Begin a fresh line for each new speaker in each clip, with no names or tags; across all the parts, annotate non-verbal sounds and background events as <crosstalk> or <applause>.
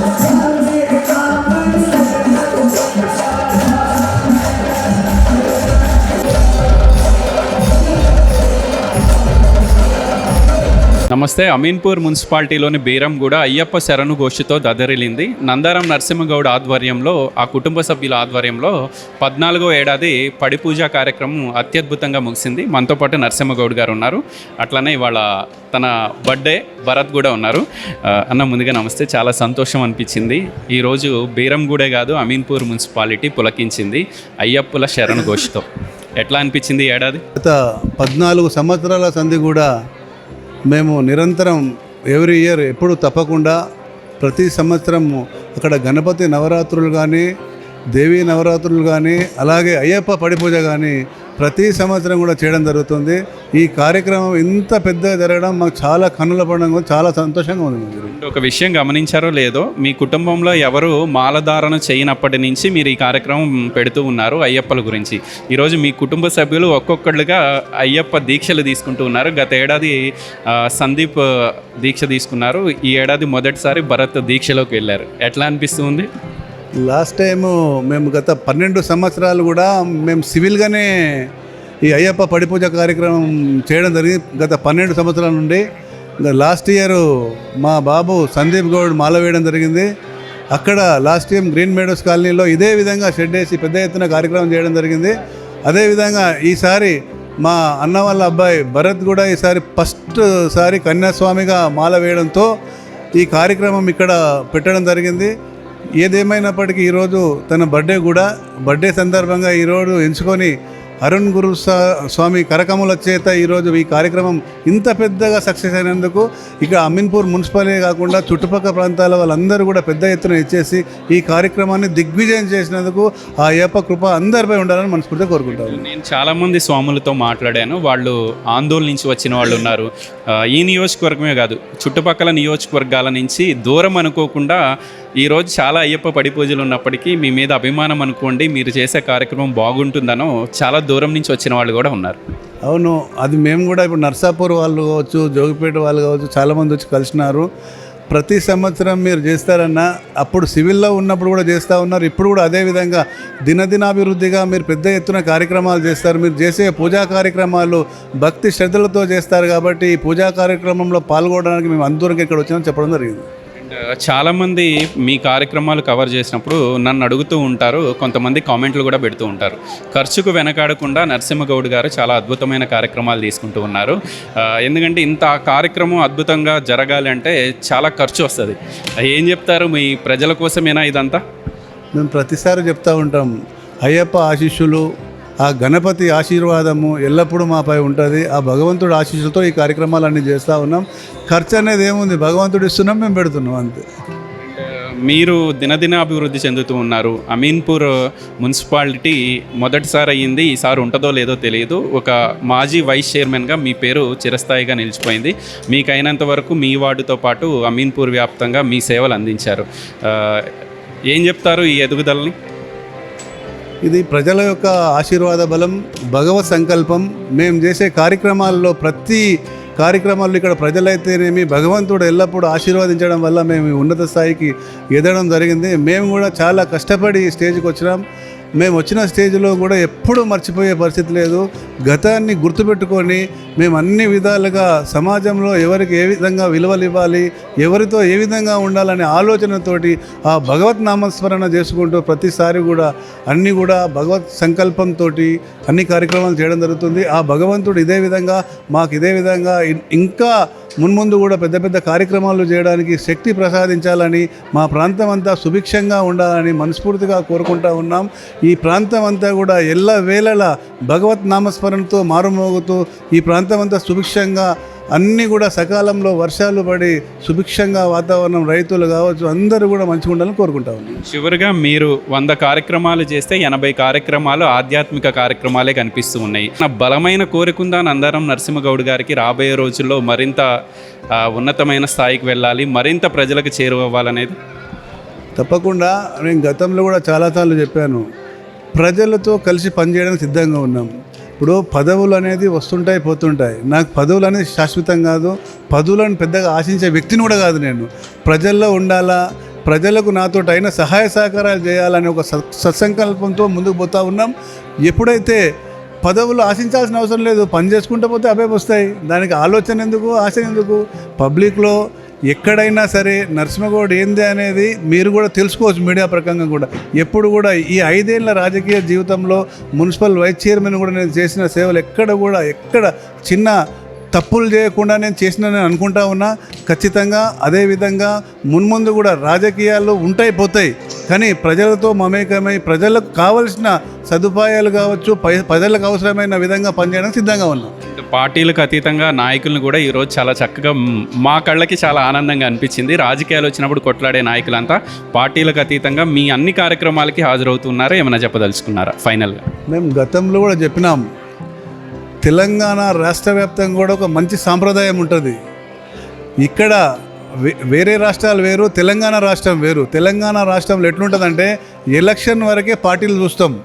ます。నమస్తే. అమీన్పూర్ మున్సిపాలిటీలోని బీరంగూడ అయ్యప్ప శరణు గోష్ఠితో దదరిలింది నందారం నరసింహగౌడ్ ఆధ్వర్యంలో ఆ కుటుంబ సభ్యుల ఆధ్వర్యంలో పద్నాలుగో ఏడాది పడిపూజ కార్యక్రమం అత్యద్భుతంగా ముగిసింది. మనతో పాటు నరసింహగౌడ్ గారు ఉన్నారు. అట్లనే ఇవాళ తన బర్త్డే భరత్ కూడా ఉన్నారు. అన్న ముందుగా నమస్తే. చాలా సంతోషం అనిపించింది. ఈరోజు బీరంగూడే కాదు అమీన్పూర్ మున్సిపాలిటీ పులకించింది అయ్యప్పుల శరణు గోష్ఠితో. ఎట్లా అనిపించింది ఏడాది?
గత పద్నాలుగు సంవత్సరాల సంధి కూడా మేము నిరంతరం ఎవ్రీ ఇయర్ ఎప్పుడు తప్పకుండా ప్రతి సంవత్సరం అక్కడ గణపతి నవరాత్రులు కానీ దేవీ నవరాత్రులు కానీ అలాగే అయ్యప్ప పడిపూజ కానీ ప్రతి సంవత్సరం కూడా చేయడం జరుగుతుంది. ఈ కార్యక్రమం ఇంత పెద్దగా జరగడం మాకు చాలా కన్నుల పడడం చాలా సంతోషంగా ఉంది
ఒక విషయం గమనించారో లేదో మీ కుటుంబంలో ఎవరు మాలధారణ చేయనప్పటి నుంచి మీరు ఈ కార్యక్రమం పెడుతూ ఉన్నారు అయ్యప్పల గురించి. ఈరోజు మీ కుటుంబ సభ్యులు ఒక్కొక్కళ్ళుగా అయ్యప్ప దీక్షలు తీసుకుంటూ ఉన్నారు. గత ఏడాది సందీప్ దీక్ష తీసుకున్నారు. ఈ ఏడాది మొదటిసారి భరత్ దీక్షలోకి వెళ్ళారు. ఎట్లా అనిపిస్తుంది?
లాస్ట్ టైము మేము గత పన్నెండు సంవత్సరాలు కూడా మేము సివిల్గానే ఈ అయ్యప్ప పడి పూజ కార్యక్రమం చేయడం జరిగింది. గత పన్నెండు సంవత్సరాల నుండి లాస్ట్ ఇయర్ మా బాబు సందీప్ గౌడ్ మాల వేయడం జరిగింది. అక్కడ లాస్ట్ టైం గ్రీన్ మేడోస్ కాలనీలో ఇదే విధంగా షెడ్ వేసి పెద్ద ఎత్తున కార్యక్రమం చేయడం జరిగింది. అదేవిధంగా ఈసారి మా అన్న వాళ్ళ అబ్బాయి భరత్ కూడా ఈసారి ఫస్ట్ సారి కన్యాస్వామిగా మాల వేయడంతో ఈ కార్యక్రమం ఇక్కడ పెట్టడం జరిగింది. ఏదేమైనప్పటికీ ఈరోజు తన బర్త్డే కూడా బర్త్డే సందర్భంగా ఈరోజు ఎంచుకొని అరుణ్ గురు స్వామి కరకముల చేత ఈరోజు ఈ కార్యక్రమం ఇంత పెద్దగా సక్సెస్ అయినందుకు ఇక అమీన్పూర్ మున్సిపాలిటీ కాకుండా చుట్టుపక్కల ప్రాంతాల వాళ్ళందరూ కూడా పెద్ద ఎత్తున ఇచ్చేసి ఈ కార్యక్రమాన్ని దిగ్విజయం చేసినందుకు ఆ ఏప కృప అందరిపై ఉండాలని మనస్ఫూర్తిగా కోరుకుంటాను
నేను చాలామంది స్వాములతో మాట్లాడాను. వాళ్ళు ఆందోళన నుంచి వచ్చిన వాళ్ళు ఉన్నారు. ఈ నియోజకవర్గమే కాదు చుట్టుపక్కల నియోజకవర్గాల నుంచి దూరం అనుకోకుండా ఈరోజు చాలా అయ్యప్ప పడి పూజలు ఉన్నప్పటికీ మీ మీద అభిమానం అనుకోండి మీరు చేసే కార్యక్రమం బాగుంటుందనో చాలా దూరం నుంచి వచ్చిన వాళ్ళు కూడా ఉన్నారు.
అవును అది మేము కూడా ఇప్పుడు నర్సాపూర్ వాళ్ళు కావచ్చు జోగిపేట వాళ్ళు కావచ్చు చాలామంది వచ్చి కలిసినారు. ప్రతి సంవత్సరం మీరు చేస్తారన్న అప్పుడు సివిల్లో ఉన్నప్పుడు కూడా చేస్తూ ఉన్నారు. ఇప్పుడు కూడా అదే విధంగా దినదినాభివృద్ధిగా మీరు పెద్ద ఎత్తున కార్యక్రమాలు చేస్తారు. మీరు చేసే పూజా కార్యక్రమాలు భక్తి శ్రద్ధలతో చేస్తారు కాబట్టి ఈ పూజా కార్యక్రమంలో పాల్గొనడానికి మేము అందరం ఇక్కడ వచ్చామని చెప్పడం జరిగింది.
Uh, చాలామంది మీ కార్యక్రమాలు కవర్ చేసినప్పుడు నన్ను అడుగుతూ ఉంటారు కొంతమంది కామెంట్లు కూడా పెడుతూ ఉంటారు. ఖర్చుకు వెనకాడకుండా నరసింహగౌడ్ గారు చాలా అద్భుతమైన కార్యక్రమాలు తీసుకుంటూ ఉన్నారు. ఎందుకంటే ఇంత కార్యక్రమం అద్భుతంగా జరగాలి అంటే చాలా ఖర్చు వస్తుంది. ఏం చెప్తారు మీ ప్రజల కోసమేనా ఇదంతా?
మేము ప్రతిసారి చెప్తూ ఉంటాం అయ్యప్ప ఆశీస్సులు ఆ గణపతి ఆశీర్వాదము ఎల్లప్పుడూ మాపై ఉంటుంది. ఆ భగవంతుడి ఆశీస్సులతో ఈ కార్యక్రమాలన్నీ చేస్తూ ఉన్నాం. ఖర్చు అనేది ఏముంది? భగవంతుడు ఇస్తున్నాం మేము పెడుతున్నాం అంతే.
మీరు దినదిన అభివృద్ధి చెందుతూ ఉన్నారు. అమీన్పూర్ మున్సిపాలిటీ మొదటిసారి అయ్యింది ఈసారి ఉంటుందో లేదో తెలియదు. ఒక మాజీ వైస్ చైర్మన్గా మీ పేరు చిరస్థాయిగా నిలిచిపోయింది. మీకు వరకు మీ వార్డుతో పాటు అమీన్పూర్ వ్యాప్తంగా మీ సేవలు అందించారు. ఏం చెప్తారు ఈ ఎదుగుదలని?
ఇది ప్రజల యొక్క ఆశీర్వాద బలం భగవత్ సంకల్పం. మేము చేసే కార్యక్రమాల్లో ప్రతి కార్యక్రమాల్లో ఇక్కడ ప్రజలైతేనేమి భగవంతుడు ఎల్లప్పుడూ ఆశీర్వదించడం వల్ల మేము ఉన్నత స్థాయికి ఎదగడం జరిగింది. మేము కూడా చాలా కష్టపడి స్టేజ్కి వచ్చినాం. మేము వచ్చిన స్టేజ్లో కూడా ఎప్పుడూ మర్చిపోయే పరిస్థితి లేదు. గతాన్ని గుర్తుపెట్టుకొని మేము అన్ని విధాలుగా సమాజంలో ఎవరికి ఏ విధంగా విలువలు ఇవ్వాలి ఎవరితో ఏ విధంగా ఉండాలనే ఆలోచనతోటి ఆ భగవత్ నామస్మరణ చేసుకుంటూ ప్రతిసారి కూడా అన్నీ కూడా భగవత్ సంకల్పంతో అన్ని కార్యక్రమాలు చేయడం జరుగుతుంది. ఆ భగవంతుడు ఇదే విధంగా మాకు ఇదే విధంగా ఇంకా మున్ముందు కూడా పెద్ద పెద్ద కార్యక్రమాలు చేయడానికి శక్తి ప్రసాదించాలని మా ప్రాంతం అంతా సుభిక్షంగా ఉండాలని మనస్ఫూర్తిగా కోరుకుంటా ఉన్నాం. ఈ ప్రాంతం అంతా కూడా ఎల్ల వేళలా భగవత్ నామస్మరణతో మారుమోగుతూ ఈ ప్రాంతం అంతా సుభిక్షంగా అన్నీ కూడా సకాలంలో వర్షాలు పడి సుభిక్షంగా వాతావరణం రైతులు కావచ్చు అందరూ కూడా మంచిగా ఉండాలని కోరుకుంటా ఉన్నాం.
చివరిగా మీరు వంద కార్యక్రమాలు చేస్తే ఎనభై కార్యక్రమాలు ఆధ్యాత్మిక కార్యక్రమాలే కనిపిస్తూ ఉన్నాయి. నా బలమైన కోరికుందా నందారం నరసింహగౌడ్ గారికి రాబోయే రోజుల్లో మరింత ఉన్నతమైన స్థాయికి వెళ్ళాలి మరింత ప్రజలకు చేరువవ్వాలనేది?
తప్పకుండా. నేను గతంలో కూడా చాలాసార్లు చెప్పాను. ప్రజలతో కలిసి పనిచేయడానికి సిద్ధంగా ఉన్నాం. ఇప్పుడు పదవులు అనేది వస్తుంటాయి పోతుంటాయి. నాకు పదవులు అనేది శాశ్వతం కాదు. పదవులను పెద్దగా ఆశించే వ్యక్తిని కూడా కాదు నేను. ప్రజల్లో ఉండాలా ప్రజలకు నాతో అయిన సహాయ సహకారాలు చేయాలనే ఒక సత్- సత్సంకల్పంతో ముందుకు పోతా ఉన్నాం. ఎప్పుడైతే పదవులు ఆశించాల్సిన అవసరం లేదు పని చేసుకుంటూ పోతే అవే వస్తాయి. దానికి ఆలోచన ఎందుకు ఆశ ఎందుకు? పబ్లిక్లో ఎక్కడైనా సరే నరసింహగౌడ్ ఏంది అనేది మీరు కూడా తెలుసుకోవచ్చు మీడియా ప్రకంగా కూడా. ఎప్పుడు కూడా ఈ ఐదేళ్ళ రాజకీయ జీవితంలో మున్సిపల్ వైస్ చైర్మన్ కూడా నేను చేసిన సేవలు ఎక్కడ కూడా ఎక్కడ చిన్న తప్పులు చేయకుండా నేను చేసిన నేను అనుకుంటా ఉన్నా ఖచ్చితంగా అదేవిధంగా మున్ముందు కూడా రాజకీయాలు ఉంటాయి పోతాయి. కానీ ప్రజలతో మమేకమై ప్రజలకు కావలసిన సదుపాయాలు కావచ్చు ప్రజలకు అవసరమైన విధంగా పనిచేయడానికి సిద్ధంగా ఉన్నాం.
పార్టీలకు అతీతంగా నాయకులను కూడా ఈరోజు చాలా చక్కగా మ్, మా కళ్ళకి చాలా ఆనందంగా అనిపించింది. రాజకీయాలు వచ్చినప్పుడు కొట్లాడే నాయకులంతా పార్టీలకు అతీతంగా మీ అన్ని కార్యక్రమాలకి హాజరవుతున్నారా ఏమైనా చెప్పదలుచుకున్నారా? ఫైనల్గా.
మేము గతంలో కూడా చెప్పినాం. తెలంగాణ రాష్ట్ర వ్యాప్తంగా కూడా ఒక మంచి సాంప్రదాయం ఉంటుంది. ఇక్కడ వే- వేరే రాష్ట్రాలు వేరు తెలంగాణ రాష్ట్రం వేరు. తెలంగాణ రాష్ట్రంలో ఎట్లుంటుందంటే ఎలక్షన్ వరకే పార్టీలు చూస్తాం.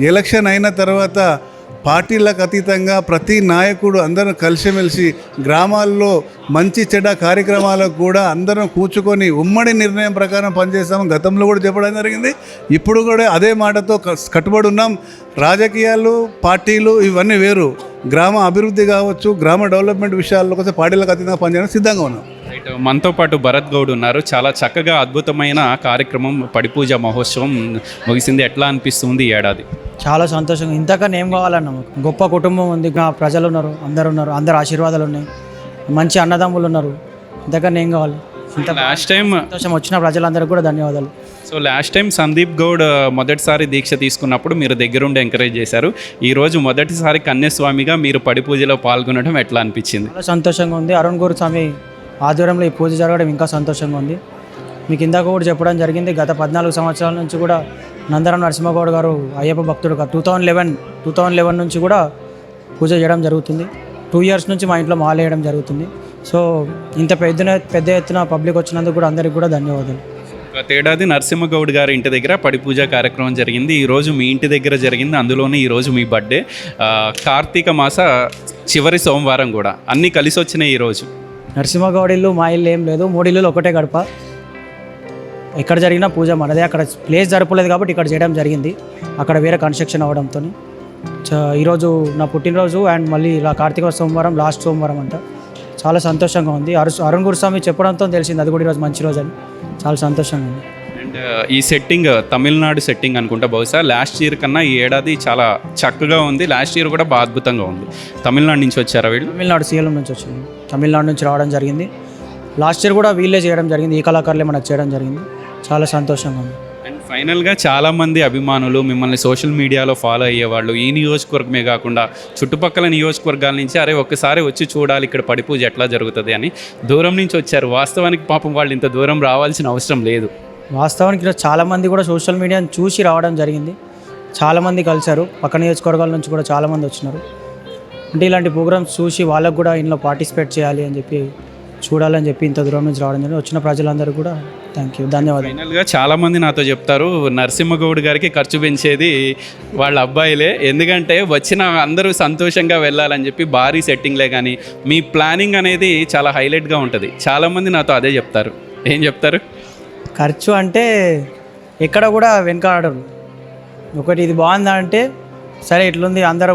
ఎలక్షన్ అయిన తర్వాత పార్టీలకు అతీతంగా ప్రతి నాయకుడు అందరం కలిసిమెలిసి గ్రామాల్లో మంచి చెడ్డ కార్యక్రమాలకు కూడా అందరం కూర్చుకొని ఉమ్మడి నిర్ణయం ప్రకారం పనిచేస్తాము గతంలో కూడా చెప్పడం జరిగింది. ఇప్పుడు కూడా అదే మాటతో కట్టుబడి ఉన్నాం. రాజకీయాలు పార్టీలు ఇవన్నీ వేరు. గ్రామ అభివృద్ధి కావచ్చు గ్రామ డెవలప్మెంట్ విషయాల్లో కోసం పార్టీలకు అతీతంగా పనిచేయడానికి సిద్ధంగా ఉన్నాం.
రైట్ మనతో పాటు భరత్ గౌడ్ ఉన్నారు. చాలా చక్కగా అద్భుతమైన కార్యక్రమం పడిపూజ మహోత్సవం ముగిసింది. ఎట్లా అనిపిస్తుంది ఏడాది?
చాలా సంతోషంగా. ఇంతకన్నా ఏం కావాలన్న? గొప్ప కుటుంబం ఉంది ప్రజలు ఉన్నారు అందరు ఉన్నారు అందరు ఆశీర్వాదాలు ఉన్నాయి మంచి అన్నదమ్ములు ఉన్నారు. ఇంతకన్నా ఏం కావాలి? ఇంత
లాస్ట్ టైం
సంతోషం వచ్చిన ప్రజలందరికీ కూడా ధన్యవాదాలు.
So last time Sandeep Goud మొదటిసారి దీక్ష తీసుకున్నప్పుడు మీరు దగ్గరుండి ఎంకరేజ్ చేశారు. ఈ రోజు మొదటిసారి కన్యస్వామిగా మీరు పడి పూజలో పాల్గొనడం ఎట్లా అనిపించింది?
చాలా సంతోషంగా ఉంది. అరుణ్ గురు స్వామి ఆధ్వర్యంలో ఈ పూజ జరగడం ఇంకా సంతోషంగా ఉంది. మీకు ఇందాక కూడా చెప్పడం జరిగింది గత పద్నాలుగు సంవత్సరాల నుంచి కూడా నందరం నరసింహగౌడ్ గారు అయ్యప్ప భక్తుడు two thousand eleven two thousand eleven నుంచి కూడా పూజ చేయడం జరుగుతుంది. టూ ఇయర్స్ నుంచి మా ఇంట్లో మాల వేయడం జరుగుతుంది. సో ఇంత పెద్ద పెద్ద ఎత్తున పబ్లిక్ వచ్చినందుకు కూడా అందరికీ కూడా ధన్యవాదాలు.
గత ఏడాది నరసింహగౌడ్ గారి ఇంటి దగ్గర పడి పూజ కార్యక్రమం జరిగింది. ఈరోజు మీ ఇంటి దగ్గర జరిగింది. అందులోనే ఈరోజు మీ బర్త్డే. కార్తీక మాస చివరి సోమవారం కూడా. అన్నీ కలిసి వచ్చినాయి ఈ రోజు.
నరసింహగౌడ్ ఇల్లు మా ఇల్లు ఏం లేదు. మూడు ఇల్లులు ఒకటే గడప. ఎక్కడ జరిగినా పూజ మనదే. అక్కడ ప్లేస్ జరపలేదు కాబట్టి ఇక్కడ చేయడం జరిగింది. అక్కడ వేరే కన్స్ట్రక్షన్ అవ్వడంతో ఈరోజు నా పుట్టినరోజు అండ్ మళ్ళీ ఇలా కార్తీక సోమవారం లాస్ట్ సోమవారం అంట. చాలా సంతోషంగా ఉంది. అరు అరుణ్ గురుస్వామి చెప్పడంతో తెలిసింది అది కూడా ఈరోజు మంచి రోజు అని. చాలా సంతోషంగా ఉంది.
అండ్ ఈ సెట్టింగ్ తమిళనాడు సెట్టింగ్ అనుకుంటా బహుశా లాస్ట్ ఇయర్ కన్నా ఈ ఏడాది చాలా చక్కగా ఉంది. లాస్ట్ ఇయర్ కూడా బాగా అద్భుతంగా ఉంది. తమిళనాడు నుంచి వచ్చారా వీళ్ళు?
తమిళనాడు సీఎం నుంచి వచ్చింది. తమిళనాడు నుంచి రావడం జరిగింది. లాస్ట్ ఇయర్ కూడా వీళ్ళే చేయడం జరిగింది. ఈ కళాకారులే మనకు చేయడం జరిగింది. చాలా సంతోషంగా ఉంది.
ఫైనల్గా చాలామంది అభిమానులు మిమ్మల్ని సోషల్ మీడియాలో ఫాలో అయ్యేవాళ్ళు. ఈ నియోజకవర్గమే కాకుండా చుట్టుపక్కల నియోజకవర్గాల నుంచి అరే ఒక్కసారి వచ్చి చూడాలి ఇక్కడ పడిపూజ ఎట్లా జరుగుతుంది అని దూరం నుంచి వచ్చారు. వాస్తవానికి పాపం వాళ్ళు ఇంత దూరం రావాల్సిన అవసరం లేదు.
వాస్తవానికి ఇలా చాలామంది కూడా సోషల్ మీడియాని చూసి రావడం జరిగింది. చాలామంది కలిశారు. పక్క నియోజకవర్గాల నుంచి కూడా చాలామంది వచ్చినారు. అంటే ఇలాంటి ప్రోగ్రామ్స్ చూసి వాళ్ళకు కూడా ఇందులో పార్టిసిపేట్ చేయాలి అని చెప్పి చూడాలని చెప్పి ఇంత దూరం నుంచి రావడం జరిగింది. వచ్చిన ప్రజలందరూ కూడా థ్యాంక్ యూ ధన్యవాదాలు.
ఫైనల్గా చాలామంది నాతో చెప్తారు నరసింహగౌడ్ గారికి ఖర్చు పెంచేది వాళ్ళ అబ్బాయిలే. ఎందుకంటే వచ్చిన అందరూ సంతోషంగా వెళ్ళాలని చెప్పి భారీ సెట్టింగ్లే కానీ మీ ప్లానింగ్ అనేది చాలా హైలైట్గా ఉంటుంది. చాలామంది నాతో అదే చెప్తారు. ఏం చెప్తారు?
ఖర్చు అంటే ఎక్కడ కూడా వెనకాడరు. ఒకటి ఇది బాగుందా అంటే సరే ఇట్లుంది అందరూ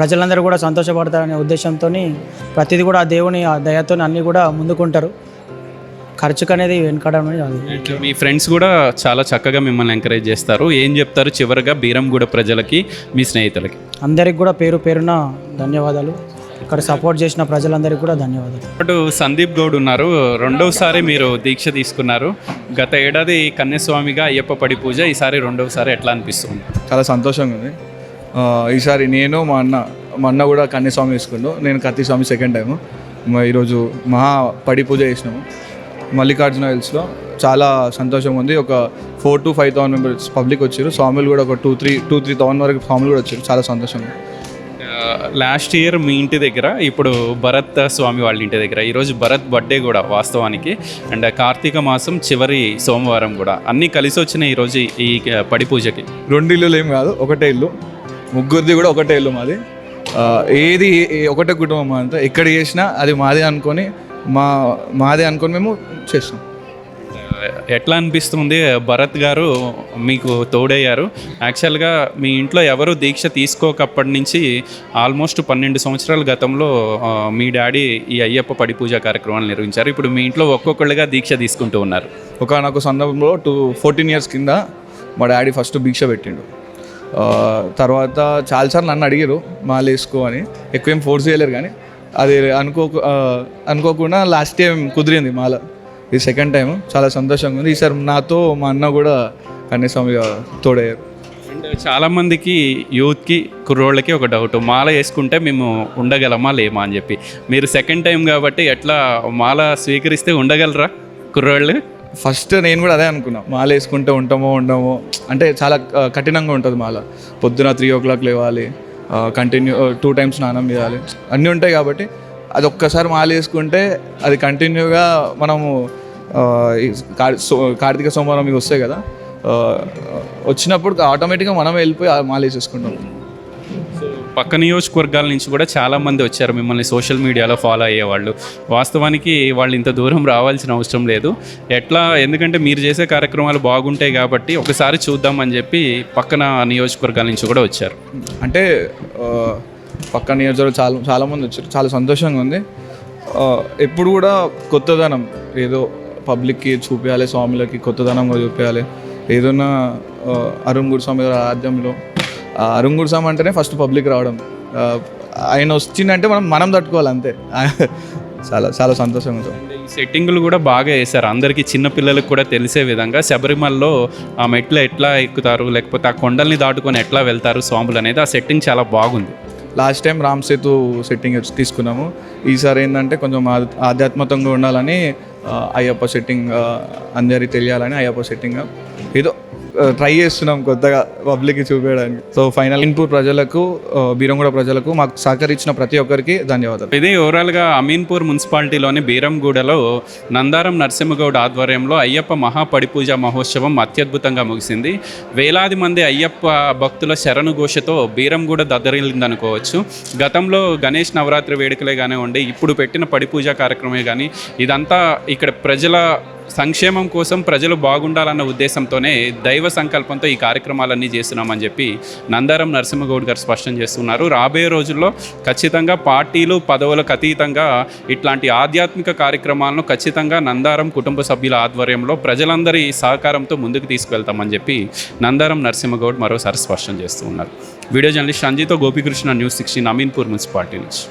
ప్రజలందరూ కూడా సంతోషపడతారనే ఉద్దేశంతో ప్రతిదీ కూడా ఆ దేవుని ఆ దయతో అన్నీ కూడా ముందుకుంటారు. ఖర్చుకు అనేది అది
మీ ఫ్రెండ్స్ కూడా చాలా చక్కగా మిమ్మల్ని ఎంకరేజ్ చేస్తారు. ఏం చెప్తారు చివరిగా బీరంగూడ ప్రజలకి మీ స్నేహితులకి?
అందరికి కూడా పేరు పేరున ధన్యవాదాలు. ఇక్కడ సపోర్ట్ చేసిన ప్రజలందరికీ కూడా ధన్యవాదాలు.
అటు సందీప్ గౌడ్ ఉన్నారు. రెండవసారి మీరు దీక్ష తీసుకున్నారు. గత ఏడాది కన్యాస్వామిగా అయ్యప్ప పడి పూజ ఈసారి రెండవసారి ఎట్లా అనిపిస్తుంది?
చాలా సంతోషంగా ఉంది. ఈసారి నేను మా అన్న మా అన్న కూడా కన్యాస్వామి తీసుకుండు నేను కత్తి స్వామి సెకండ్ టైము ఈరోజు మహా పడి పూజ చేసినాము. మల్లికార్జున హిల్స్లో చాలా సంతోషంగా ఉంది. ఒక four to five thousand members public వచ్చారు. స్వాములు కూడా ఒక two three two three thousand వరకు స్వాములు కూడా వచ్చారు. చాలా సంతోషంగా ఉంది.
లాస్ట్ ఇయర్ మీ ఇంటి దగ్గర ఇప్పుడు భరత్ స్వామి వాళ్ళ ఇంటి దగ్గర ఈరోజు భరత్ బర్త్డే కూడా వాస్తవానికి. అండ్ కార్తీక మాసం చివరి సోమవారం కూడా. అన్నీ కలిసి వచ్చినాయి ఈరోజు ఈ పడి పూజకి.
రెండు ఇల్లులు ఏం కాదు ఒకటే ఇల్లు. ముగ్గురిది కూడా ఒకటే ఇల్లు మాది. ఏది ఒకటే కుటుంబం అంతా. ఎక్కడ చేసినా అది మాదే అనుకొని మా మాదే అనుకొని మేము చేస్తాం.
ఎట్లా అనిపిస్తుంది? భరత్ గారు మీకు తోడయ్యారు. యాక్చువల్గా మీ ఇంట్లో ఎవరు దీక్ష తీసుకోకప్పటి నుంచి ఆల్మోస్ట్ పన్నెండు సంవత్సరాల గతంలో మీ డాడీ ఈ అయ్యప్ప పడి పూజ కార్యక్రమాలు నిర్వహించారు. ఇప్పుడు మీ ఇంట్లో ఒక్కొక్కళ్ళుగా దీక్ష తీసుకుంటూ ఉన్నారు.
ఒకనొక సందర్భంలో టూ ఫోర్టీన్ ఇయర్స్ కింద మా డాడీ ఫస్ట్ భిక్ష పెట్టిండు. తర్వాత చాలాసార్లు నన్ను అడిగారు మాల వేసుకో అని. ఎక్కువ ఏం ఫోర్స్ చేయలేరు కానీ అది అనుకో అనుకోకుండా లాస్ట్ టైం కుదిరింది మాల. ఇది సెకండ్ టైం చాలా సంతోషంగా ఉంది. ఈసారి నాతో మా అన్న కూడా కన్యాస్వామి తోడయ్యారు.
అండ్ చాలామందికి యూత్కి కుర్రోళ్ళకి ఒక డౌట్ మాల వేసుకుంటే మేము ఉండగలమా లేమా అని చెప్పి. మీరు సెకండ్ టైం కాబట్టి ఎట్లా మాల స్వీకరిస్తే ఉండగలరా కుర్రోళ్ళు?
ఫస్ట్ నేను కూడా అదే అనుకున్నా. మాల వేసుకుంటే ఉంటామో ఉండమో. అంటే చాలా కఠినంగా ఉంటుంది మాల. పొద్దున త్రీ ఓ క్లాక్ లేవాలి కంటిన్యూ టూ టైమ్స్ స్నానం చేయాలి. అన్నీ ఉంటాయి కాబట్టి అది ఒక్కసారి మాల వేసుకుంటే అది కంటిన్యూగా మనము సో- కార్తీక సోమవారం ఇవి వస్తాయి కదా వచ్చినప్పుడు ఆటోమేటిక్గా మనం వెళ్ళిపోయి మాల వేసేసుకుంటాం.
పక్క నియోజకవర్గాల నుంచి కూడా చాలా మంది వచ్చారు మిమ్మల్ని సోషల్ మీడియాలో ఫాలో అయ్యేవాళ్ళు. వాస్తవానికి వాళ్ళు ఇంత దూరం రావాల్సిన అవసరం లేదు. ఎట్లా ఎందుకంటే మీరు చేసే కార్యక్రమాలు బాగుంటాయి కాబట్టి ఒకసారి చూద్దామని చెప్పి పక్కన నియోజకవర్గాల నుంచి కూడా వచ్చారు.
అంటే పక్క నియోజకవర్గం చాలా చాలామంది వచ్చారు. చాలా సంతోషంగా ఉంది. ఎప్పుడు కూడా కొత్తదనం. ఏదో పబ్లిక్కి చూపించాలి స్వాములకి కొత్తదనంగా చూపించాలి ఏదైనా ఆ, అరుణ్ స్వామి గారి ఆద్యంలో అరుణ్ స్వామి అంటేనే ఫస్ట్ పబ్లిక్ రావడం. ఆయన వచ్చిందంటే మనం మనం తట్టుకోవాలి అంతే. <laughs> చాలా చాలా సంతోషంగా ఉంటుంది.
ఈ సెట్టింగులు కూడా బాగా వేశారు. అందరికీ చిన్న పిల్లలకు కూడా తెలిసే విధంగా శబరిమలలో ఆ మెట్లు ఎట్లా ఎక్కుతారు లేకపోతే ఆ కొండల్ని దాటుకొని ఎట్లా వెళ్తారు స్వాములు అనేది ఆ సెట్టింగ్ చాలా బాగుంది.
Last time Ram Setu setting తీసుకున్నాము. ఈసారి ఏంటంటే కొంచెం ఆధ్- ఆధ్యాత్మికంగా ఉండాలని అయ్యప్ప సెట్టింగ్ అందరికి తెలియాలని అయ్యప్ప సెట్టింగ్ ఏదో ట్రై చేస్తున్నాం కొత్తగా పబ్లిక్కి చూపించడానికి సో ఫైనల్ ఇన్పూర్ ప్రజలకు బీరంగూడ ప్రజలకు మాకు సహకరించిన ప్రతి ఒక్కరికి ధన్యవాదాలు.
ఇది ఓవరాల్గా అమీన్పూర్ మున్సిపాలిటీలోని బీరంగూడలో నందారం నరసింహగౌడ్ ఆధ్వర్యంలో అయ్యప్ప మహాపడిపూజ మహోత్సవం అత్యద్భుతంగా ముగిసింది. వేలాది మంది అయ్యప్ప భక్తుల శరణు ఘోషతో బీరంగూడ దద్దరిల్లిందనుకోవచ్చు. గతంలో గణేష్ నవరాత్రి వేడుకలే కానివ్వండి ఇప్పుడు పెట్టిన పడిపూజ కార్యక్రమే కానీ ఇదంతా ఇక్కడ ప్రజల సంక్షేమం కోసం ప్రజలు బాగుండాలన్న ఉద్దేశంతోనే దైవ సంకల్పంతో ఈ కార్యక్రమాలన్నీ చేస్తున్నామని చెప్పి నందారం నరసింహగౌడ్ గారు స్పష్టం చేస్తున్నారు. రాబోయే రోజుల్లో ఖచ్చితంగా పార్టీలు పదవులకు అతీతంగా ఇట్లాంటి ఆధ్యాత్మిక కార్యక్రమాలను ఖచ్చితంగా నందారం కుటుంబ సభ్యుల ఆధ్వర్యంలో ప్రజలందరి సహకారంతో ముందుకు తీసుకువెళ్తామని చెప్పి నందారం నరసింహగౌడ్ మరోసారి స్పష్టం చేస్తూ ఉన్నారు video journalist సంజీతో Gopikrishna news sixteen Ameenpur municipality నుంచి.